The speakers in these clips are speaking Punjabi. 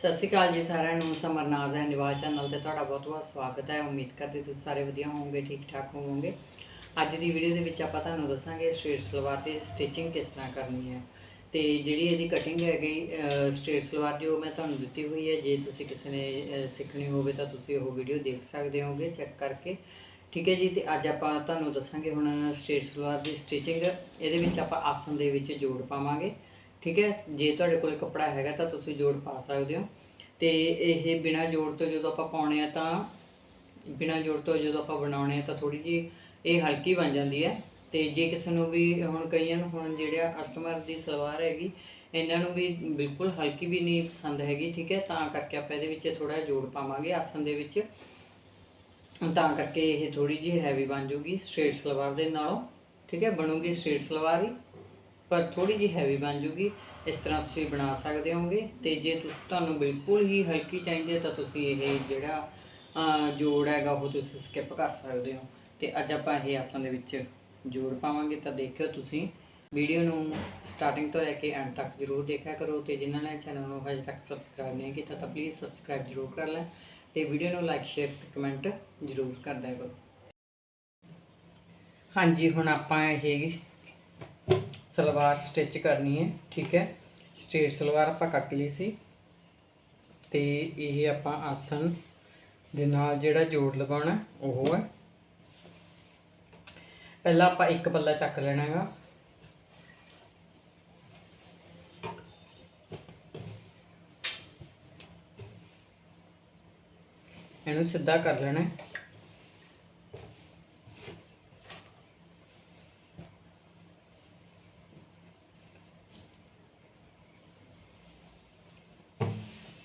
ਸਤਿ ਸ਼੍ਰੀ ਅਕਾਲ ਜੀ ਸਾਰਿਆਂ ਨੂੰ ਸਮਰਨਾਜ਼ ਹੈ ਨਿਵਾਜ ਚੈਨਲ ਤੇ ਤੁਹਾਡਾ ਬਹੁਤ-ਬਹੁਤ ਸਵਾਗਤ ਹੈ। ਉਮੀਦ ਕਰਦੇ ਤੁਸੀਂ ਸਾਰੇ ਵਧੀਆ ਹੋਵੋਗੇ ਠੀਕ-ਠਾਕ ਹੋਵੋਗੇ। ਅੱਜ ਦੀ ਵੀਡੀਓ ਦੇ ਵਿੱਚ ਆਪਾਂ ਤੁਹਾਨੂੰ ਦੱਸਾਂਗੇ ਸਟ੍ਰੇਟ ਸਲਵਾਰ ਦੀ ਸਟਿਚਿੰਗ ਕਿਸ ਤਰ੍ਹਾਂ ਕਰਨੀ ਹੈ। ਤੇ ਜਿਹੜੀ ਇਹਦੀ ਕਟਿੰਗ ਹੈਗੀ ਸਟ੍ਰੇਟ ਸਲਵਾਰ ਦੀ ਉਹ ਮੈਂ ਤੁਹਾਨੂੰ ਦਿੱਤੀ ਹੋਈ ਹੈ। ਜੇ ਤੁਸੀਂ ਕਿਸੇ ਨੇ ਸਿੱਖਣੀ ਹੋਵੇ ਤਾਂ ਤੁਸੀਂ ਉਹ ਵੀਡੀਓ ਦੇਖ ਸਕਦੇ ਹੋਗੇ, ਚੈੱਕ ਕਰਕੇ। ਠੀਕ ਹੈ ਜੀ, ਤੇ ਅੱਜ ਆਪਾਂ ਤੁਹਾਨੂੰ ਦੱਸਾਂਗੇ ਹੁਣ ਸਟ੍ਰੇਟ ਸਲਵਾਰ ਦੀ ਸਟਿਚਿੰਗ। ਇਹਦੇ ਵਿੱਚ ਆਪਾਂ ਆਸਨ ਦੇ ਵਿੱਚ ਜੋੜ ਪਾਵਾਂਗੇ। ਠੀਕ ਹੈ? ਜੇ ਤੁਹਾਡੇ ਕੋਲ ਕੱਪੜਾ ਹੈਗਾ ਤਾਂ ਤੁਸੀਂ ਜੋੜ ਪਾ ਸਕਦੇ ਹੋ। ਤੇ ਇਹ ਬਿਨਾ ਜੋੜ ਤੋਂ ਜਦੋਂ ਆਪਾਂ ਪਾਉਣੇ ਆ ਤਾਂ, ਬਿਨਾ ਜੋੜ ਤੋਂ ਜਦੋਂ ਆਪਾਂ ਬਣਾਉਣੇ ਆ ਤਾਂ ਥੋੜੀ ਜੀ ਇਹ ਹਲਕੀ ਬਣ ਜਾਂਦੀ ਹੈ। ਤੇ ਜੇ ਕਿਸੇ ਨੂੰ ਵੀ ਹੁਣ ਕਈਆਂ ਨੂੰ ਹੁਣ ਜਿਹੜਾ ਕਸਟਮਰ ਦੀ ਸਲਵਾਰ ਹੈਗੀ, ਇਹਨਾਂ ਨੂੰ ਵੀ ਬਿਲਕੁਲ ਹਲਕੀ ਵੀ ਨਹੀਂ ਪਸੰਦ ਹੈਗੀ, ਠੀਕ ਹੈ? ਤਾਂ ਕਰਕੇ ਆਪਾਂ ਇਹਦੇ ਵਿੱਚ ਥੋੜਾ ਜੋੜ ਪਾਵਾਂਗੇ ਆਸਨ ਦੇ ਵਿੱਚ। ਤਾਂ ਕਰਕੇ ਇਹ ਥੋੜੀ ਜਿਹੀ ਹੈਵੀ ਬਣ ਜੂਗੀ ਸਟ੍ਰੇਟ ਸਲਵਾਰ ਦੇ ਨਾਲੋਂ, ਠੀਕ ਹੈ? ਬਣੂਗੀ ਸਟ੍ਰੇਟ ਸਲਵਾਰ ਹੀ। ਪਰ ਥੋੜੀ ਜਿਹੀ ਹੈਵੀ ਬਣ ਜੂਗੀ। ਇਸ ਤਰ੍ਹਾਂ ਤੁਸੀਂ ਬਣਾ ਸਕਦੇ ਹੋਗੇ ਤੇ ਜੇ ਤੁਸੀਂ, ਤੁਹਾਨੂੰ ਬਿਲਕੁਲ ਹੀ ਹਲਕੀ ਚਾਹੀਦੀ ਹੈ, ਤਾਂ ਤੁਸੀਂ ਇਹ ਜਿਹੜਾ ਜੋੜ ਹੈਗਾ, ਉਹ ਤੁਸੀਂ ਸਕਿਪ ਕਰ ਸਕਦੇ ਹੋ। ਤੇ ਅੱਜ ਆਪਾਂ ਇਹ ਆਸਨ ਦੇ ਵਿੱਚ ਜੋੜ ਪਾਵਾਂਗੇ। ਤਾਂ ਦੇਖਿਓ ਤੁਸੀਂ ਵੀਡੀਓ ਨੂੰ ਸਟਾਰਟਿੰਗ ਤੋਂ ਲੈ ਕੇ ਐਂਡ ਤੱਕ ਜ਼ਰੂਰ ਦੇਖਿਆ ਕਰੋ। ਤੇ ਜਿਨ੍ਹਾਂ ਨੇ ਚੈਨਲ ਨੂੰ ਹਜੇ ਤੱਕ ਸਬਸਕ੍ਰਾਈਬ ਨਹੀਂ ਕੀਤਾ, ਤਾਂ ਪਲੀਜ਼ ਸਬਸਕ੍ਰਾਈਬ ਜ਼ਰੂਰ ਕਰ ਲੈ। ਤੇ ਵੀਡੀਓ ਨੂੰ ਲਾਈਕ ਸ਼ੇਅਰ ਤੇ ਕਮੈਂਟ ਜ਼ਰੂਰ ਕਰ ਦਿਆ ਕਰੋ। ਹਾਂਜੀ, ਹੁਣ ਆਪਾਂ ਇਹ ਸਲਵਾਰ ਸਟਿਚ ਕਰਨੀ ਹੈ, ਠੀਕ ਹੈ? ਸਟੇਟ ਸਲਵਾਰ ਆਪਾਂ ਕੱਟ ਲਈ ਸੀ। ਤੇ ਇਹ ਆਪਾਂ ਆਸਨ ਦੇ ਨਾਲ ਜਿਹੜਾ ਜੋੜ ਲਗਾਉਣਾ, ਉਹ ਹੈ। ਪਹਿਲਾਂ ਆਪਾਂ ਇੱਕ ਪੱਲਾ ਚੱਕ ਲੈਣਾ ਹੈਗਾ। ਇਹਨੂੰ ਸਿੱਧਾ ਕਰ ਲੈਣਾ ਹੈ।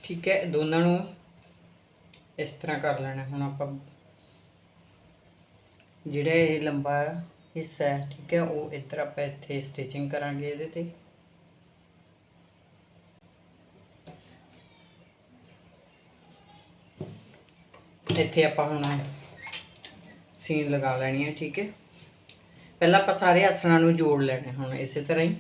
ਠੀਕ ਹੈ ਦੋਨਾਂ ਨੂੰ ਇਸ ਤਰ੍ਹਾਂ ਕਰ ਲੈਣਾ ਹੁਣ ਆਪਾਂ ਜਿਹੜਾ ਇਹ ਲੰਬਾ ਹਿੱਸਾ ਹੈ, ਠੀਕ ਹੈ, ਉਹ ਇੱਧਰ ਆਪਾਂ ਇੱਥੇ ਸਟਿਚਿੰਗ ਕਰਾਂਗੇ ਇਹਦੇ ਤੇ। ਇੱਥੇ ਆਪਾਂ ਹੁਣ ਸੀਨ ਲਗਾ ਲੈਣੀ ਹੈ, ਠੀਕ ਹੈ। ਪਹਿਲਾਂ ਆਪਾਂ ਸਾਰੇ ਆਸਣਾਂ ਨੂੰ ਜੋੜ ਲੈਣੇ ਹੁਣ ਇਸੇ ਤਰ੍ਹਾਂ ਹੀ।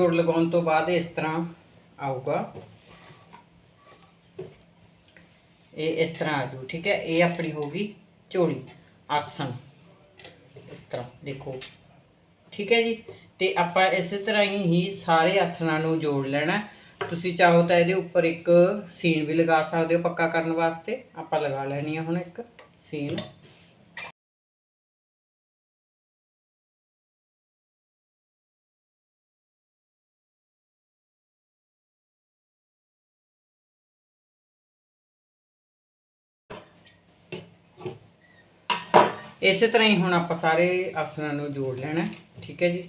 ਜੋੜ ਲਗਾਉਣ ਤੋਂ ਬਾਅਦ ਇਸ ਤਰ੍ਹਾਂ ਆਊਗਾ। ਇਹ ਇਸ ਤਰ੍ਹਾਂ ਆ ਜੂ, ਠੀਕ ਹੈ? ਇਹ ਆਪਣੀ ਹੋਗੀ ਝੋਲੀ, ਆਸਣ। ਇਸ ਤਰ੍ਹਾਂ, ਦੇਖੋ। ਠੀਕ ਹੈ ਜੀ? ਤੇ ਆਪਾਂ ਇਸੇ ਤਰ੍ਹਾਂ ਹੀ ਸਾਰੇ ਆਸਣਾਂ ਨੂੰ ਜੋੜ ਲੈਣਾ। ਤੁਸੀਂ ਚਾਹੋ ਤਾਂ ਇਹਦੇ ਉੱਪਰ ਇੱਕ ਸੀਨ ਵੀ ਲਗਾ ਸਕਦੇ ਹੋ ਪੱਕਾ ਕਰਨ ਵਾਸਤੇ। ਆਪਾਂ ਲਗਾ ਲੈਣੀ ਆ ਹੁਣ ਇੱਕ ਸੀਨ। ਇਸੇ ਤਰ੍ਹਾਂ ਹੀ ਹੁਣ ਆਪਾਂ ਸਾਰੇ ਆਸਣਾਂ ਨੂੰ ਜੋੜ ਲੈਣਾ ਠੀਕ ਹੈ ਜੀ?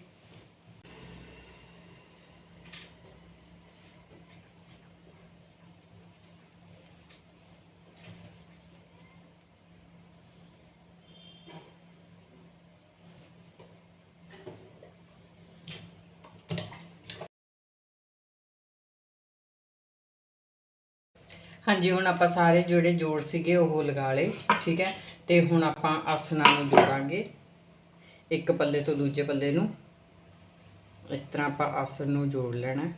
ਹਾਂਜੀ, ਹੁਣ ਆਪਾਂ ਸਾਰੇ ਜਿਹੜੇ ਜੋੜ ਸੀਗੇ ਉਹ ਲਗਾ ਲਏ, ਠੀਕ ਹੈ? ਤੇ ਹੁਣ ਆਪਾਂ ਆਸਣਾਂ ਨੂੰ ਜੋੜਾਂਗੇ। ਇੱਕ ਪੱਲੇ ਤੋਂ ਦੂਜੇ ਪੱਲੇ ਨੂੰ। ਇਸ ਤਰ੍ਹਾਂ ਆਪਾਂ ਆਸਣ ਨੂੰ ਜੋੜ ਲੈਣਾ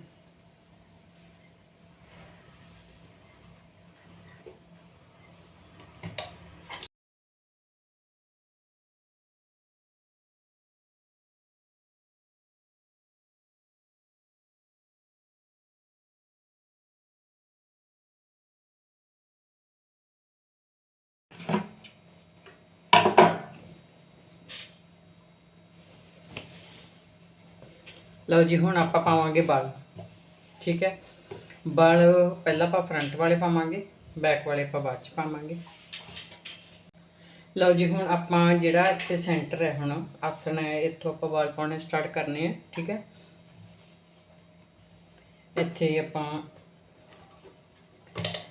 ਲਓ ਜੀ, ਹੁਣ ਆਪਾਂ ਪਾਵਾਂਗੇ ਬਲ। ਠੀਕ ਹੈ? ਬਲ ਪਹਿਲਾਂ ਆਪਾਂ ਫਰੰਟ ਵਾਲੇ ਪਾਵਾਂਗੇ ਬੈਕ ਵਾਲੇ ਆਪਾਂ ਬਾਅਦ ਚ ਪਾਵਾਂਗੇ। ਲਓ ਜੀ, ਹੁਣ ਆਪਾਂ ਜਿਹੜਾ ਇੱਥੇ ਸੈਂਟਰ ਹੈ ਹੁਣ, ਆਸਣ ਇੱਥੋਂ ਆਪਾਂ ਬਲ ਪਾਉਣੇ ਸਟਾਰਟ ਕਰਨੇ ਆ, ਠੀਕ ਹੈ? ਇੱਥੇ ਆਪਾਂ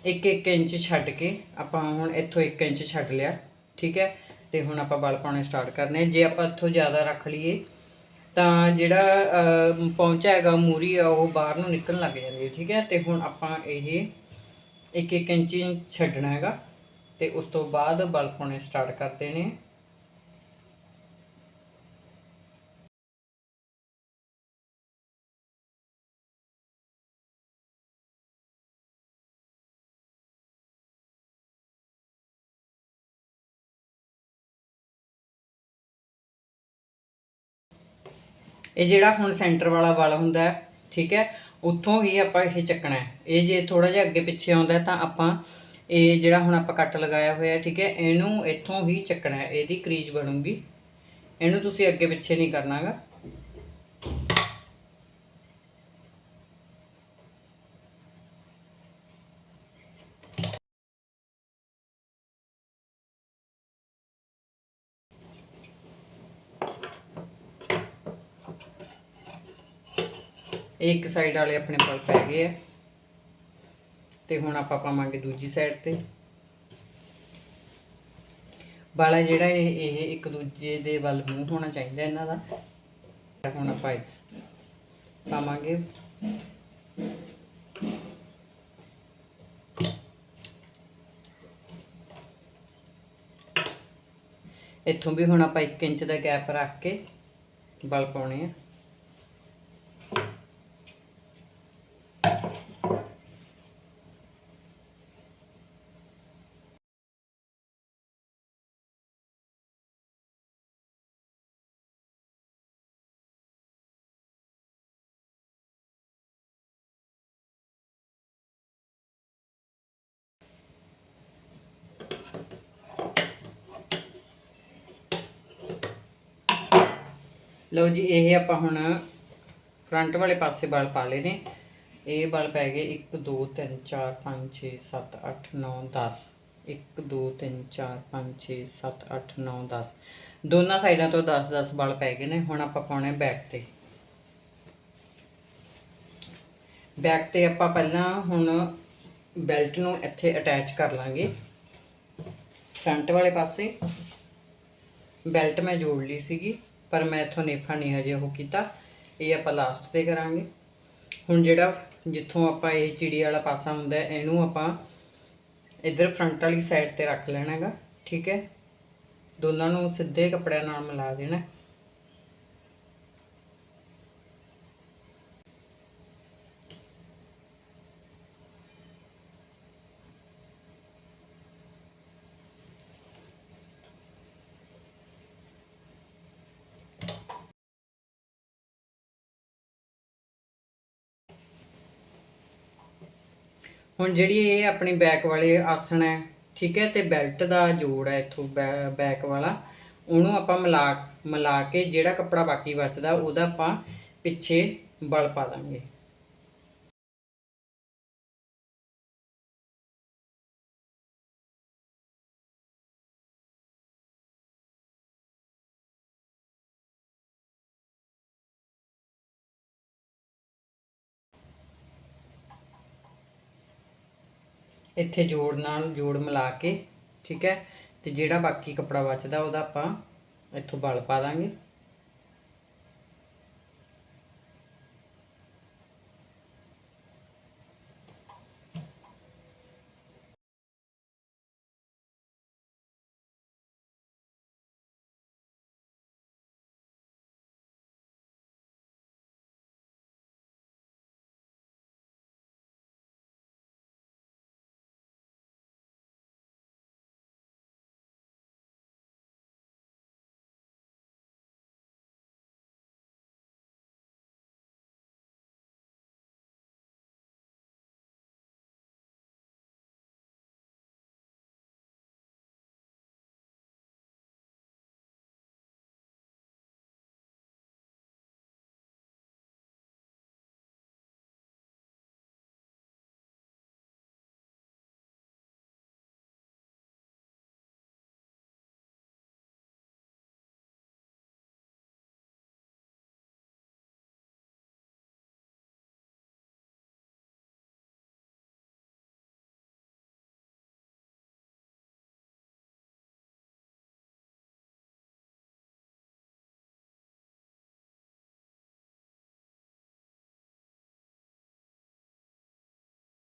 1-1 ਇੰਚ ਛੱਡ ਕੇ ਆਪਾਂ ਹੁਣ ਇੱਥੋਂ 1 ਇੰਚ ਛੱਡ ਲਿਆ, ਠੀਕ ਹੈ? ਤੇ ਹੁਣ ਆਪਾਂ ਬਲ ਪਾਉਣੇ ਸਟਾਰਟ ਕਰਨੇ ਜੇ ਆਪਾਂ ਇੱਥੋਂ ਜ਼ਿਆਦਾ ਰੱਖ ਲਈਏ ਤਾਂ ਜਿਹੜਾ ਅਹ, ਪੌਂਚਾ ਹੈਗਾ ਮੂਰੀ ਆ ਉਹ ਬਾਹਰ ਨੂੰ ਨਿਕਲਣ ਲੱਗ ਜਾਂਦੀ ਹੈ ਠੀਕ ਹੈ? ਤੇ ਹੁਣ ਆਪਾਂ ਇਹ ਇੱਕ ਇੱਕ ਇੰਚ ਛੱਡਣਾ ਹੈਗਾ। ਤੇ ਉਸ ਤੋਂ ਬਾਅਦ ਵਲ ਪਾਉਣੇ ਸਟਾਰਟ ਕਰਦੇ ਨੇ ਇਹ ਜਿਹੜਾ ਹੁਣ ਸੈਂਟਰ ਵਾਲਾ ਵਲ ਹੁੰਦਾ ਠੀਕ ਹੈ, ਉੱਥੋਂ ਹੀ ਆਪਾਂ ਇਹ ਚੱਕਣਾ ਹੈ। ਇਹ ਜੇ ਥੋੜਾ ਜਿਹਾ ਅੱਗੇ ਪਿੱਛੇ ਆਉਂਦਾ ਤਾਂ ਆਪਾਂ ਇਹ ਜਿਹੜਾ ਹੁਣ ਆਪਾਂ ਕੱਟ ਲਗਾਇਆ ਹੋਇਆ, ਠੀਕ ਹੈ, ਇਹਨੂੰ ਇੱਥੋਂ ਹੀ ਚੱਕਣਾ ਹੈ, ਇਹਦੀ ਕਰੀਜ ਬਣੂਗੀ। ਇਹਨੂੰ ਤੁਸੀਂ ਅੱਗੇ ਪਿੱਛੇ ਨਹੀਂ ਕਰਨਾਗਾ। ਇਹ ਇੱਕ ਸਾਈਡ ਵਾਲੇ ਆਪਣੇ ਕੋਲ ਪੈ ਗਏ ਆ। ਤੇ ਹੁਣ ਆਪਾਂ ਪਾਵਾਂਗੇ ਦੂਜੀ ਸਾਈਡ ਤੇ। ਵਾਲਾ ਜਿਹੜਾ ਇਹ ਇਹ ਇੱਕ ਦੂਜੇ ਦੇ ਵੱਲ ਮੂੰਹ ਹੋਣਾ ਚਾਹੀਦਾ ਇਹਨਾਂ ਦਾ। ਤੇ ਹੁਣ ਆਪਾਂ ਪਾਵਾਂਗੇ। ਇੱਥੋਂ ਵੀ ਹੁਣ ਆਪਾਂ 1 ਇੰਚ ਦਾ ਗੈਪ ਰੱਖ ਕੇ ਬਲ ਪਾਉਣੇ ਆ। ਲਓ ਜੀ, ਇਹ ਆਪਾਂ ਹੁਣ ਫਰੰਟ ਵਾਲੇ ਪਾਸੇ ਵਾਲ ਪਾ ਲਏ ਨੇ। ਇਹ ਵਾਲ ਪੈ ਗਏ 1 2 3 4 5 6 7 8 9 10 1 2 3 4 5 6 7 8 9 10 ਦੋਨਾਂ ਸਾਈਡਾਂ ਤੋਂ 10 10 ਵਾਲ ਪੈ ਗਏ ਨੇ। ਹੁਣ ਆਪਾਂ ਪਾਉਣੇ ਬੈਕ ਤੇ। ਬੈਕ ਤੇ ਆਪਾਂ ਪਹਿਲਾਂ ਹੁਣ ਬੈਲਟ ਨੂੰ ਇੱਥੇ ਅਟੈਚ ਕਰ ਲਾਂਗੇ। ਫਰੰਟ ਵਾਲੇ ਪਾਸੇ। ਬੈਲਟ ਮੈਂ ਜੋੜ ਲਈ ਸੀਗੀ। ਪਰ ਮੈਂ ਇਥੋਂ ਨੇਫਾ ਨਹੀਂ ਹਜੇ ਉਹ ਕੀਤਾ। ਇਹ ਆਪਾਂ ਲਾਸਟ ਤੇ ਕਰਾਂਗੇ। ਹੁਣ ਜਿਹੜਾ ਜਿੱਥੋਂ ਆਪਾਂ ਇਹ ਚਿੜੀ ਵਾਲਾ ਪਾਸਾ ਹੁੰਦਾ ਇਹਨੂੰ ਆਪਾਂ ਇਧਰ ਫਰੰਟ ਵਾਲੀ ਸਾਈਡ ਤੇ ਰੱਖ ਲੈਣਾ ਹੈਗਾ ਠੀਕ ਹੈ? ਦੋਨਾਂ ਨੂੰ ਸਿੱਧੇ ਕੱਪੜਿਆਂ ਨਾਲ ਮਿਲਾ ਦੇਣਾ। ਹੁਣ ਜਿਹੜੀ ਇਹ ਆਪਣੀ ਬੈਕ ਵਾਲੇ ਆਸਣ ਹੈ, ਠੀਕ ਹੈ, ਤੇ ਬੈਲਟ ਦਾ ਜੋੜ ਹੈ ਇਥੋਂ ਬੈਕ ਵਾਲਾ, ਉਹਨੂੰ ਆਪਾਂ ਮਿਲਾ ਮਿਲਾ ਕੇ ਜਿਹੜਾ ਕੱਪੜਾ ਬਾਕੀ ਬਚਦਾ, ਉਹਦਾ ਆਪਾਂ ਪਿੱਛੇ ਬਲ ਪਾ ਦਾਂਗੇ। ਇੱਥੇ ਜੋੜ ਨਾਲ ਜੋੜ ਮਿਲਾ ਕੇ, ਠੀਕ ਹੈ? ਤੇ ਜਿਹੜਾ ਬਾਕੀ ਕੱਪੜਾ ਬਚਦਾ, ਉਹਦਾ ਆਪਾਂ ਇੱਥੋਂ ਬਲ ਪਾ ਦਾਂਗੇ।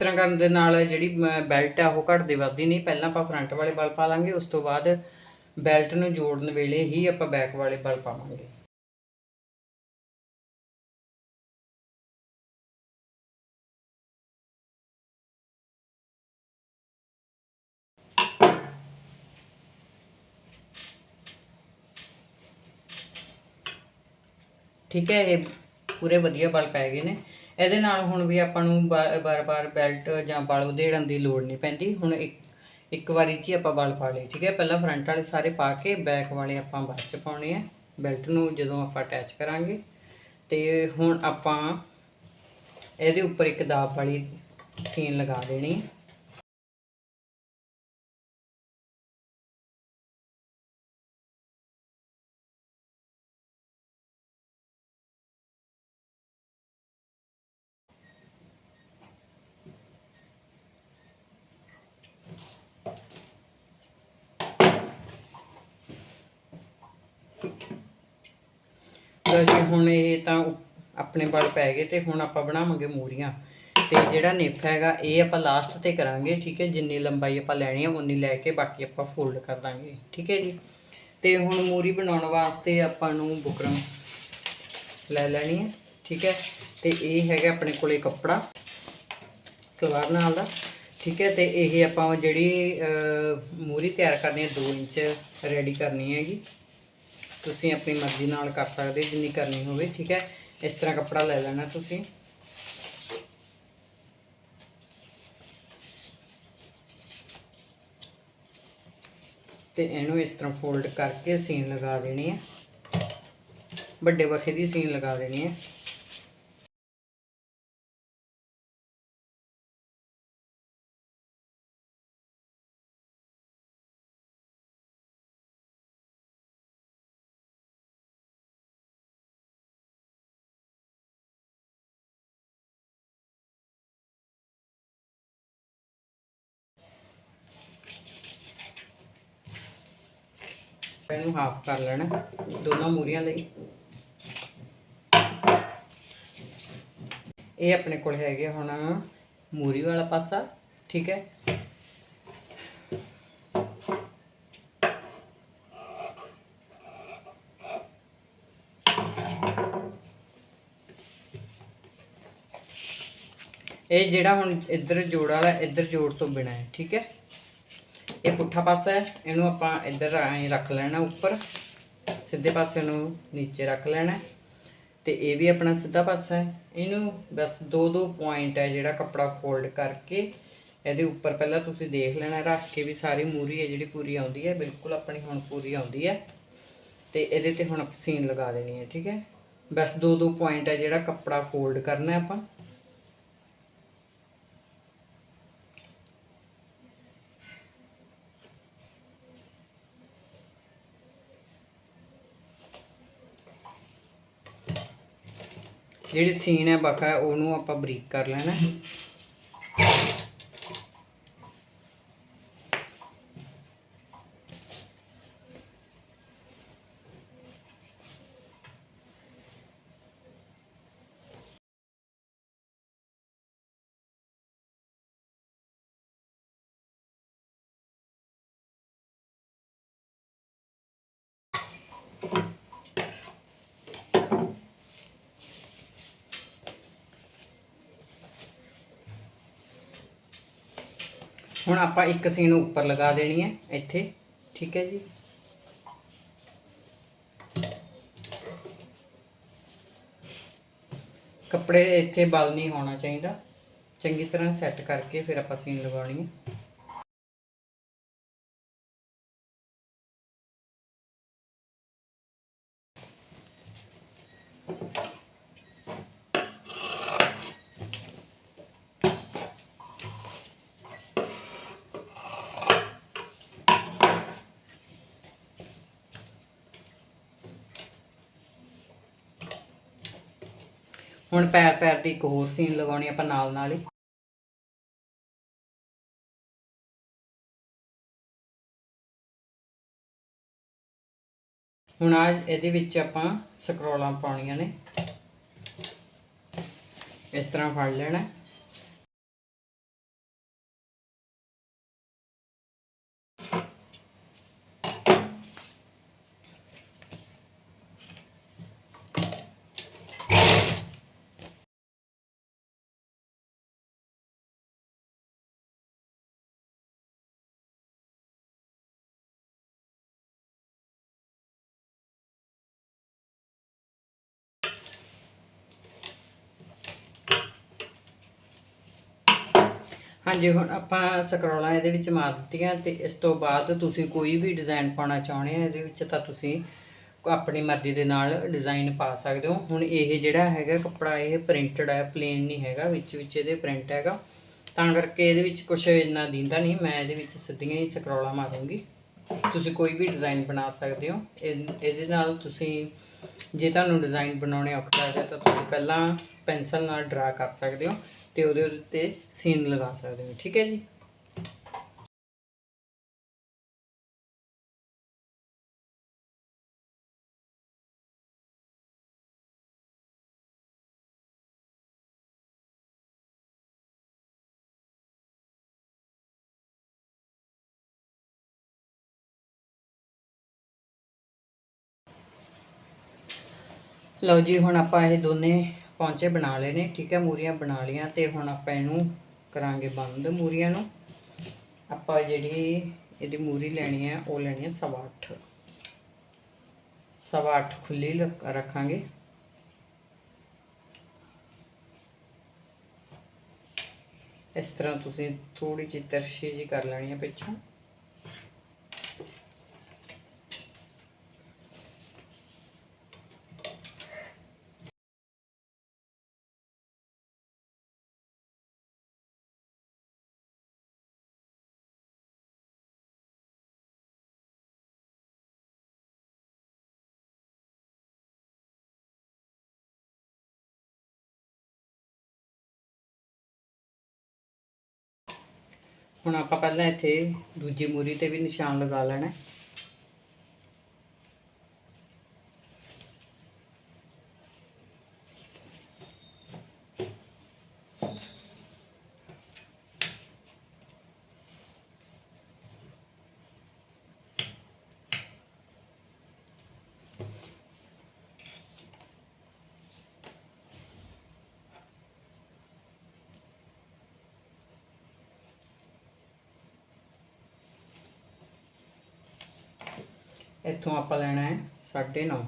ਤਰ੍ਹਾਂ ਕਰਨ ਦੇ ਨਾਲ ਜਿਹੜੀ ਬੈਲਟ ਆ, ਉਹ ਘਟਦੀ ਵੱਧਦੀ ਨਹੀਂ। ਪਹਿਲਾਂ ਆਪਾਂ ਫਰੰਟ ਵਾਲੇ ਬਲ ਪਾ ਲਾਂਗੇ, ਉਸ ਤੋਂ ਬਾਅਦ ਬੈਲਟ ਨੂੰ ਜੋੜਨ ਵੇਲੇ ਹੀ ਆਪਾਂ ਬੈਕ ਵਾਲੇ ਬਲ ਪਾਵਾਂਗੇ। ਠੀਕ ਹੈ ਪੂਰੇ ਵਧੀਆ ਬਲ ਪੈ ਗਏ ਨੇ। ਇਹਦੇ ਨਾਲ ਹੁਣ ਵੀ ਆਪਾਂ ਨੂੰ ਬਾਰ-ਬਾਰ ਬੈਲਟ ਜਾਂ ਬਲ ਉਧੇੜਨ ਦੀ ਲੋੜ ਨਹੀਂ ਪੈਂਦੀ। ਹੁਣ ਇੱਕ ਇੱਕ ਵਾਰੀ 'ਚ ਹੀ ਆਪਾਂ ਬਲ ਪਾ ਲਏ, ਠੀਕ ਹੈ? ਪਹਿਲਾਂ ਫਰੰਟ ਵਾਲੇ ਸਾਰੇ ਪਾ ਕੇ ਬੈਕ ਵਾਲੇ ਆਪਾਂ ਬਾਅਦ 'ਚ ਪਾਉਣੇ ਆ। ਬੈਲਟ ਨੂੰ ਜਦੋਂ ਆਪਾਂ ਅਟੈਚ ਕਰਾਂਗੇ। ਤੇ ਹੁਣ ਆਪਾਂ ਇਹਦੇ ਉੱਪਰ ਇੱਕ ਦਾਬ ਵਾਲੀ ਸੀਨ ਲਗਾ ਦੇਣੀ ਹੈ ਲਓ ਜੀ ਹੁਣ ਇਹ ਤਾਂ ਆਪਣੇ ਵੱਲ ਪੈ ਗਏ ਤੇ ਹੁਣ ਆਪਾਂ ਬਣਾਵਾਂਗੇ ਮੂਰੀਆਂ। ਤੇ ਜਿਹੜਾ ਨਿਫ ਹੈਗਾ ਇਹ ਆਪਾਂ ਲਾਸਟ ਤੇ ਕਰਾਂਗੇ ਠੀਕ ਹੈ? ਜਿੰਨੀ ਲੰਬਾਈ ਆਪਾਂ ਲੈਣੀ ਹੈ ਉਨੀ ਲੈ ਕੇ ਬਾਕੀ ਆਪਾਂ ਫੋਲਡ ਕਰ ਦਾਂਗੇ ਠੀਕ ਹੈ ਜੀ? ਤੇ ਹੁਣ ਮੂਰੀ ਬਣਾਉਣ ਵਾਸਤੇ ਆਪਾਂ ਨੂੰ ਬੁਕਰਮ ਲੈ ਲੈਣੀ ਹੈ ਠੀਕ ਹੈ? ਤੇ ਇਹ ਹੈਗਾ ਆਪਣੇ ਕੋਲੇ ਕੱਪੜਾ ਸਲਵਾਰ ਨਾਲ ਦਾ ਠੀਕ ਹੈ? ਤੇ ਇਹ ਆਪਾਂ ਜਿਹੜੀ ਅਹ, ਮੂਰੀ ਤਿਆਰ ਕਰਨੀ ਹੈ 2 ਇੰਚ ਰੈਡੀ ਕਰਨੀ ਹੈਗੀ। ਤੁਸੀਂ ਆਪਣੀ ਮਰਜ਼ੀ ਨਾਲ ਕਰ ਸਕਦੇ, ਜਿੰਨੀ ਕਰਨੀ ਹੋਵੇ, ਠੀਕ ਹੈ? ਇਸ ਤਰ੍ਹਾਂ ਕੱਪੜਾ ਲੈ ਲੈਣਾ ਤੁਸੀਂ। ਤੇ ਇਹਨੂੰ ਇਸ ਤਰ੍ਹਾਂ ਫੋਲਡ ਕਰਕੇ ਸੀਨ ਲਗਾ ਦੇਣੀ ਹੈ। ਵੱਡੇ ਵਖੇ ਦੀ ਸੀਨ ਲਗਾ ਦੇਣੀ ਹੈ। ਇਹਨੂੰ ਹਾਫ ਕਰ ਲੈਣਾ ਦੋਨਾਂ ਮੂਰੀਆਂ ਲਈ। ਇਹ ਆਪਣੇ ਕੋਲ ਹੈਗੇ ਹੁਣ ਮੂਰੀ ਵਾਲਾ ਪਾਸਾ, ਠੀਕ ਹੈ? ਇਹ ਜਿਹੜਾ ਹੁਣ ਇੱਧਰ ਜੋੜ ਵਾਲਾ, ਇੱਧਰ ਜੋੜ ਤੋਂ ਬਿਨਾ ਹੈ, ਠੀਕ ਹੈ? ਇਹ ਪੁੱਠਾ ਪਾਸਾ ਹੈ। ਇਹਨੂੰ ਆਪਾਂ ਇੱਧਰ ਐਂ ਰੱਖ ਲੈਣਾ ਉੱਪਰ। ਸਿੱਧੇ ਪਾਸੇ ਨੂੰ ਨੀਚੇ ਰੱਖ ਲੈਣਾ। ਤੇ ਇਹ ਵੀ ਆਪਣਾ ਸਿੱਧਾ ਪਾਸਾ ਹੈ। ਇਹਨੂੰ ਬਸ ਦੋ ਦੋ ਪੁਆਇੰਟ ਹੈ ਜਿਹੜਾ ਕੱਪੜਾ ਫੋਲਡ ਕਰਕੇ ਇਹਦੇ ਉੱਪਰ ਪਹਿਲਾਂ ਤੁਸੀਂ ਦੇਖ ਲੈਣਾ, ਰੱਖ ਕੇ ਵੀ ਸਾਰੀ ਮੂਰੀ ਹੈ ਜਿਹੜੀ ਪੂਰੀ ਆਉਂਦੀ ਹੈ। ਬਿਲਕੁਲ ਆਪਣੀ ਹੁਣ ਪੂਰੀ ਆਉਂਦੀ ਹੈ। ਤੇ ਇਹਦੇ ਤੇ ਹੁਣ ਆਪਾਂ ਸੀਨ ਲਗਾ ਦੇਣੀ ਹੈ, ਠੀਕ ਹੈ। ਬਸ ਦੋ ਦੋ ਪੁਆਇੰਟ ਹੈ ਜਿਹੜਾ ਕੱਪੜਾ ਫੋਲਡ ਕਰਨਾ ਆਪਾਂ। ਜਿਹੜੀ ਸੀਨ ਹੈ ਬਕਾ ਉਹਨੂੰ ਆਪਾਂ ਬਰੀਕ ਕਰ ਲੈਣਾ ਹੁਣ ਆਪਾਂ ਇੱਕ ਸੀਨ ਉੱਪਰ ਲਗਾ ਦੇਣੀ ਹੈ, ਇੱਥੇ, ਠੀਕ ਹੈ ਜੀ। ਕੱਪੜੇ ਇੱਥੇ ਬਲ ਨਹੀਂ ਹੋਣਾ ਚਾਹੀਦਾ। ਚੰਗੀ ਤਰ੍ਹਾਂ ਸੈੱਟ ਕਰਕੇ ਫਿਰ ਆਪਾਂ ਸੀਨ ਲਗਾਉਣੀ ਹੈ ਹੁਣ ਪੈਰ ਪੈਰ ਦੀ ਇੱਕ ਹੋਰ ਸੀਨ ਲਗਾਉਣੀ ਆਪਾਂ ਨਾਲ ਨਾਲ ਹੀ। ਹੁਣ ਆ ਇਹਦੇ ਵਿੱਚ ਆਪਾਂ ਸਕਰੋਲਾਂ ਪਾਉਣੀਆਂ ਨੇ। ਇਸ ਤਰ੍ਹਾਂ ਫੜ ਲੈਣਾ। ਹਾਂਜੀ, ਹੁਣ ਆਪਾਂ ਸਕਰੋਲਾਂ ਇਹਦੇ ਵਿੱਚ ਮਾਰ ਦਿੱਤੀਆਂ ਤੇ ਇਸ ਤੋਂ ਬਾਅਦ ਤੁਸੀਂ ਕੋਈ ਵੀ ਡਿਜ਼ਾਈਨ ਪਾਉਣਾ ਚਾਹੁੰਦੇ ਆ ਇਹਦੇ ਵਿੱਚ ਤਾਂ ਤੁਸੀਂ ਆਪਣੀ ਮਰਜ਼ੀ ਦੇ ਨਾਲ ਡਿਜ਼ਾਈਨ ਪਾ ਸਕਦੇ ਹੋ। ਹੁਣ ਇਹ ਜਿਹੜਾ ਹੈਗਾ ਕੱਪੜਾ, ਇਹ ਪ੍ਰਿੰਟਡ ਹੈ ਪਲੇਨ ਨਹੀਂ ਹੈਗਾ, ਵਿੱਚ ਵਿੱਚ ਇਹਦੇ ਪ੍ਰਿੰਟ ਹੈਗਾ। ਤਾਂ ਕਰਕੇ ਇਹਦੇ ਵਿੱਚ ਕੁਝ ਇੰਨਾ ਦਿੰਦਾ ਨਹੀਂ, ਮੈਂ ਇਹਦੇ ਵਿੱਚ ਸਿੱਧੀਆਂ ਹੀ ਸਕਰੋਲਾਂ ਮਾਰੂੰਗੀ। ਤੁਸੀਂ ਕੋਈ ਵੀ ਡਿਜ਼ਾਈਨ ਬਣਾ ਸਕਦੇ ਹੋ। ਇਹ- ਇਹਦੇ ਨਾਲ ਤੁਸੀਂ, ਜੇ ਤੁਹਾਨੂੰ ਡਿਜ਼ਾਈਨ ਬਣਾਉਣੇ ਔਖਾ ਹੈ ਤਾਂ ਤੁਸੀਂ ਪਹਿਲਾਂ ਪੈਨਸਲ ਨਾਲ ਡਰਾ ਕਰ ਸਕਦੇ ਹੋ। ਤੇ ਉਹਦੇ ਉੱਤੇ ਸੀਨ ਲਗਾ ਸਕਦੇ ਹੋ, ਠੀਕ ਹੈ ਜੀ? ਲਓ ਜੀ, ਹੁਣ ਆਪਾਂ ਇਹ ਦੋਨੇ ਪੌਂਚੇ ਬਣਾ ਲਏ ਨੇ, ਠੀਕ ਹੈ, ਮੂਰੀਆਂ ਬਣਾ ਲੀਆਂ ਤੇ ਹੁਣ ਆਪਾਂ ਇਹਨੂੰ ਕਰਾਂਗੇ ਬੰਦ ਮੂਰੀਆਂ ਨੂੰ। ਆਪਾਂ ਜਿਹੜੀ ਇਹਦੀ ਮੂਰੀ ਲੈਣੀ ਹੈ, ਉਹ ਲੈਣੀ ਹੈ ਸਵਾ ਅੱਠ। ਸਵਾ ਅੱਠ ਖੁੱਲੀ ਰੱਖਾਂਗੇ। ਇਸ ਤਰ੍ਹਾਂ ਤੁਸੀਂ ਥੋੜੀ ਜਿਹੀ ਤਰਸ਼ੀ ਜੀ ਕਰ ਲੈਣੀ ਹੈ ਪਿੱਛੋਂ। ਹੁਣ ਆਪਾਂ ਪਹਿਲਾਂ ਇੱਥੇ ਦੂਜੀ ਮੂਰੀ ਤੇ ਵੀ ਨਿਸ਼ਾਨ ਲਗਾ ਲੈਣਾ ਹੈ। ਆਪਾਂ ਲੈਣਾ ਹੈ 9.5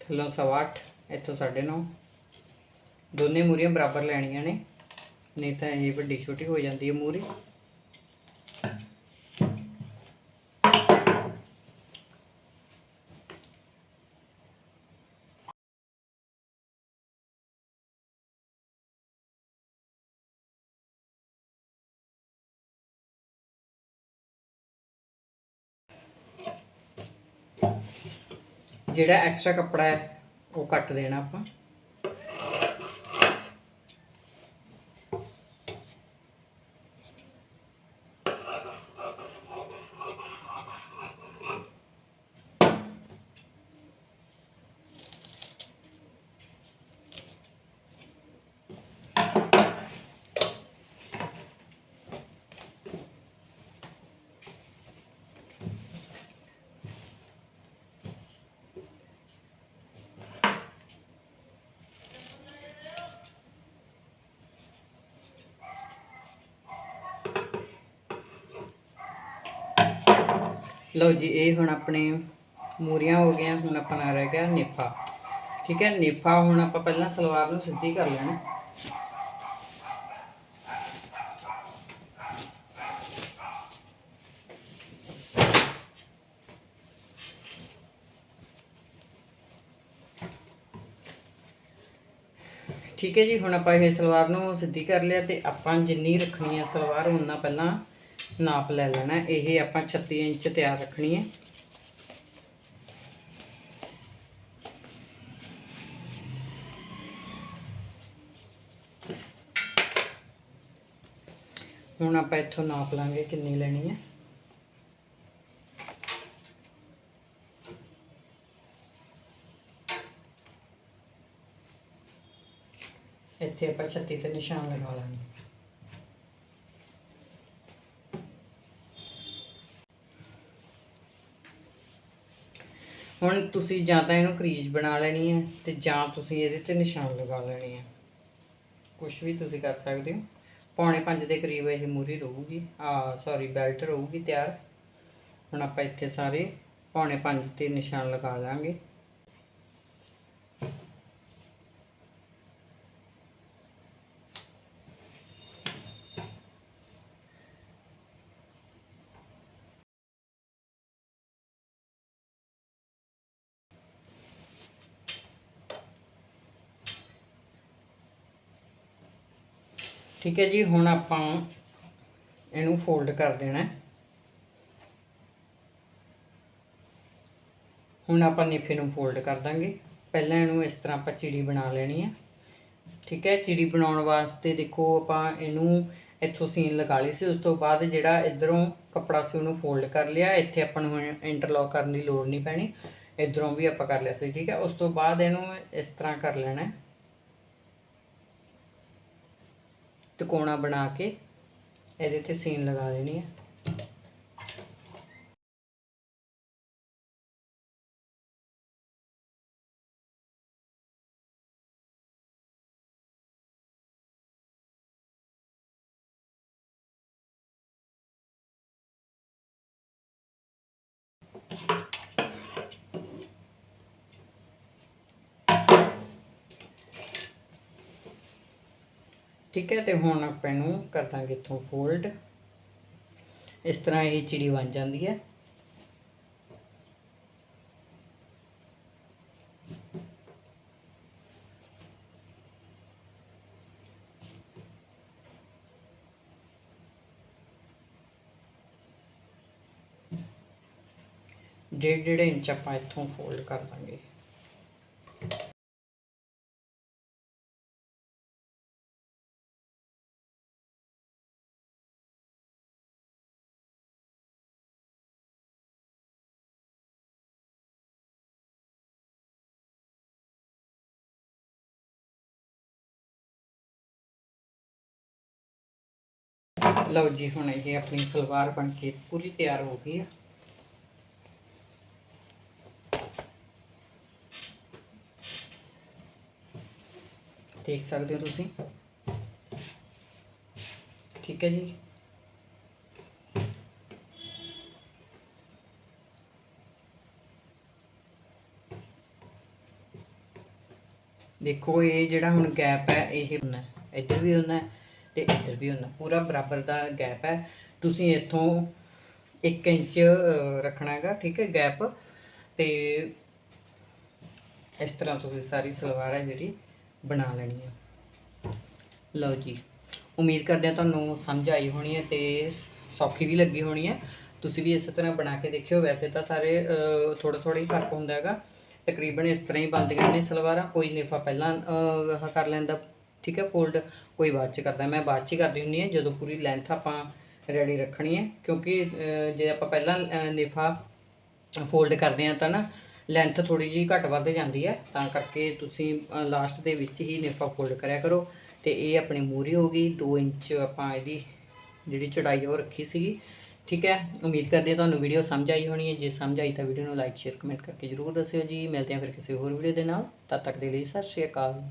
ਥੱਲੋਂ ਸਵਾ ਅੱਠ, ਇੱਥੋਂ 9.5 ਦੋਨੇ ਮੂਰੀਆਂ ਬਰਾਬਰ ਲੈਣੀਆਂ ਨੇ, ਨਹੀਂ ਤਾਂ ਇਹ ਵੱਡੀ ਛੋਟੀ ਹੋ ਜਾਂਦੀ ਹੈ ਮੂਰੀ ਜਿਹੜਾ ਐਕਸਟਰਾ ਕੱਪੜਾ ਹੈ ਉਹ ਕੱਟ ਦੇਣਾ ਆਪਾਂ। ਲਓ ਜੀ, ਇਹ ਹੁਣ ਆਪਣੇ ਮੂਰੀਆਂ ਹੋ ਗਈਆਂ, ਹੁਣ ਆਪਣਾ ਰਹਿ ਗਿਆ ਨੇਫਾ। ਠੀਕ ਹੈ, ਨੇਫਾ ਹੁਣ ਆਪਾਂ ਪਹਿਲਾਂ ਸਲਵਾਰ ਨੂੰ ਸਿੱਧੀ ਕਰ ਲੈਣਾ। ਠੀਕ ਹੈ ਜੀ, ਹੁਣ ਆਪਾਂ ਇਹ ਸਲਵਾਰ ਨੂੰ ਸਿੱਧੀ ਕਰ ਲਿਆ ਤੇ ਆਪਾਂ ਜਿੰਨੀ ਰੱਖਣੀ ਹੈ ਸਲਵਾਰ ਉਹਨਾਂ ਪਹਿਲਾਂ ਨਾਪ ਲੈ ਲੈਣਾ। ਇਹ ਆਪਾਂ 36 ਇੰਚ ਤਿਆਰ ਰੱਖਣੀ ਹੈ। ਹੁਣ ਆਪਾਂ ਇੱਥੋਂ ਨਾਪ ਲਾਂਗੇ ਕਿੰਨੀ ਲੈਣੀ ਹੈ। ਇੱਥੇ ਆਪਾਂ 36 ਤੇ ਨਿਸ਼ਾਨ ਲਗਾ ਲਾਂਗੇ। ਹੁਣ ਤੁਸੀਂ ਜਾਂ ਤਾਂ ਇਹਨੂੰ ਕਰੀਜ਼ ਬਣਾ ਲੈਣੀ ਹੈ ਤੇ ਜਾਂ ਤੁਸੀਂ ਇਹਦੇ ਤੇ ਨਿਸ਼ਾਨ ਲਗਾ ਲੈਣੇ ਹੈ ਕੁਝ ਵੀ ਤੁਸੀਂ ਕਰ ਸਕਦੇ ਹੋ। ਪੌਣੇ 5 ਦੇ ਕਰੀਬ ਇਹ ਮੂਰੀ ਰਹੂਗੀ। ਆ ਸੌਰੀ ਬੈਲਟ ਰਹੂਗੀ ਤਿਆਰ। ਹੁਣ ਆਪਾਂ ਇੱਥੇ ਸਾਰੇ ਪੌਣੇ 5 ਤੇ ਨਿਸ਼ਾਨ ਲਗਾ ਲਾਂਗੇ। ਠੀਕ ਹੈ ਜੀ, ਹੁਣ ਆਪਾਂ ਇਹਨੂੰ ਫੋਲਡ ਕਰ ਦੇਣਾ ਹੁਣ ਆਪਾਂ ਨੇਫੇ ਨੂੰ ਫੋਲਡ ਕਰ ਦਾਂਗੇ। ਪਹਿਲਾਂ ਇਹਨੂੰ ਇਸ ਤਰ੍ਹਾਂ ਆਪਾਂ ਚਿੜੀ ਬਣਾ ਲੈਣੀ ਹੈ। ਠੀਕ ਹੈ, ਚਿੜੀ ਬਣਾਉਣ ਵਾਸਤੇ ਦੇਖੋ ਆਪਾਂ ਇਹਨੂੰ ਇੱਥੋਂ ਸੀਨ ਲਗਾ ਲਈ ਸੀ। ਉਸ ਤੋਂ ਬਾਅਦ ਜਿਹੜਾ ਇਧਰੋਂ ਕੱਪੜਾ ਸੀ ਉਹਨੂੰ ਫੋਲਡ ਕਰ ਲਿਆ। ਇੱਥੇ ਆਪਾਂ ਨੂੰ ਇੰਟਰਲੌਕ ਕਰਨ ਦੀ ਲੋੜ ਨਹੀਂ ਪੈਣੀ। ਇਧਰੋਂ ਵੀ ਆਪਾਂ ਕਰ ਲਿਆ ਸੀ। ਠੀਕ ਹੈ, ਉਸ ਤੋਂ ਬਾਅਦ ਇਹਨੂੰ ਇਸ ਤਰ੍ਹਾਂ ਕਰ ਲੈਣਾ ਹੈ ਤਿਕੋਣਾ ਬਣਾ ਕੇ ਇਹਦੇ ਤੇ ਸੀਨ ਲਗਾ ਦੇਣੀ ਹੈ ਠੀਕ ਹੈ, ਤੇ ਹੁਣ ਆਪਾਂ ਇਹਨੂੰ ਕਰ ਦਾਂਗੇ ਇੱਥੋਂ ਫੋਲਡ ਇਸ ਤਰ੍ਹਾਂ ਇਹ ਚਿੜੀ ਬਣ ਜਾਂਦੀ ਹੈ। ਡੇਢ ਡੇਢ ਇੰਚ ਆਪਾਂ ਇੱਥੋਂ ਫੋਲਡ ਕਰ ਦਾਂਗੇ ਲਓ ਜੀ, ਹੁਣ ਇਹ ਆਪਣੀ ਸਲਵਾਰ ਬਣ ਕੇ ਪੂਰੀ ਤਿਆਰ ਹੋ ਗਈ ਆ। ਦੇਖ ਸਕਦੇ ਹੋ ਤੁਸੀਂ? ਠੀਕ ਹੈ ਜੀ। ਦੇਖੋ, ਇਹ ਜਿਹੜਾ ਹੁਣ ਗੈਪ ਹੈ, ਇਹ ਹੁੰਦਾ ਇੱਧਰ ਵੀ ਹੁੰਦਾ ਤੇ ਇੱਧਰ ਵੀ ਹੁੰਦਾ ਪੂਰਾ ਬਰਾਬਰ ਦਾ ਗੈਪ ਹੈ। ਤੁਸੀਂ ਇੱਥੋਂ 1 ਇੰਚ ਰੱਖਣਾ ਹੈਗਾ, ਠੀਕ ਹੈ ਗੈਪ ਤੇ ਇਸ ਤਰ੍ਹਾਂ ਤੁਸੀਂ ਸਾਰੀ ਸਲਵਾਰ ਹੈ ਜਿਹੜੀ ਬਣਾ ਲੈਣੀ ਹੈ। ਲਓ ਜੀ, ਉਮੀਦ ਕਰਦੇ ਹਾਂ ਤੁਹਾਨੂੰ ਸਮਝ ਆਈ ਹੋਣੀ ਹੈ ਤੇ ਸੌਖੀ ਵੀ ਲੱਗੀ ਹੋਣੀ ਹੈ। ਤੁਸੀਂ ਵੀ ਇਸੇ ਤਰ੍ਹਾਂ ਬਣਾ ਕੇ ਦੇਖਿਓ। ਵੈਸੇ ਤਾਂ ਸਾਰੇ ਥੋੜਾ ਥੋੜਾ ਹੀ ਫ਼ਰਕ ਹੁੰਦਾ ਹੈਗਾ। ਤਕਰੀਬਨ ਇਸ ਤਰ੍ਹਾਂ ਹੀ ਬਣਦੀਆਂ ਨੇ ਸਲਵਾਰਾਂ। ਕੋਈ ਨਿਫਾ ਪਹਿਲਾਂ ਕਰ ਲੈਂਦਾ। ਠੀਕ ਹੈ ਫੋਲਡ ਕੋਈ ਬਾਅਦ ਚ ਕਰਦਾ। ਮੈਂ ਬਾਅਦ ਚ ਹੀ ਕਰਦੀ ਹੁੰਦੀ ਹਾਂ ਜਦੋਂ ਪੂਰੀ ਲੈਂਥ ਆਪਾਂ ਰੈਡੀ ਰੱਖਣੀ ਹੈ ਕਿਉਂਕਿ ਜੇ ਆਪਾਂ ਪਹਿਲਾਂ ਅਹ, ਨਿਫਾ ਫੋਲਡ ਕਰਦੇ ਆ ਤਾਂ ਨਾ ਲੈਂਥ ਥੋੜੀ ਜਿਹੀ ਘੱਟ ਵੱਧ ਜਾਂਦੀ ਹੈ। ਤਾਂ ਕਰਕੇ ਤੁਸੀਂ ਲਾਸਟ ਦੇ ਵਿੱਚ ਹੀ ਨਿਫਾ ਫੋਲਡ ਕਰਿਆ ਕਰੋ। ਤੇ ਇਹ ਆਪਣੀ ਮੂਰੀ ਹੋ ਗਈ 2 ਇੰਚ ਆਪਾਂ ਇਹਦੀ ਜਿਹੜੀ ਚੜਾਈ ਉਹ ਰੱਖੀ ਸੀਗੀ। ਠੀਕ ਹੈ ਉਮੀਦ ਕਰਦੇ ਹਾਂ ਤੁਹਾਨੂੰ ਵੀਡੀਓ ਸਮਝ ਆਈ ਹੋਣੀ ਹੈ। ਜੇ ਸਮਝ ਆਈ ਤਾਂ ਵੀਡੀਓ ਨੂੰ ਲਾਈਕ ਸ਼ੇਅਰ ਕਮੈਂਟ ਕਰਕੇ ਜਰੂਰ ਦੱਸਿਓ ਜੀ। ਮਿਲਦੇ ਹਾਂ ਫਿਰ ਕਿਸੇ ਹੋਰ ਵੀਡੀਓ ਦੇ ਨਾਲ। ਤਦ ਤੱਕ ਦੇ ਲਈ ਸਤਿ ਸ਼੍ਰੀ ਅਕਾਲ।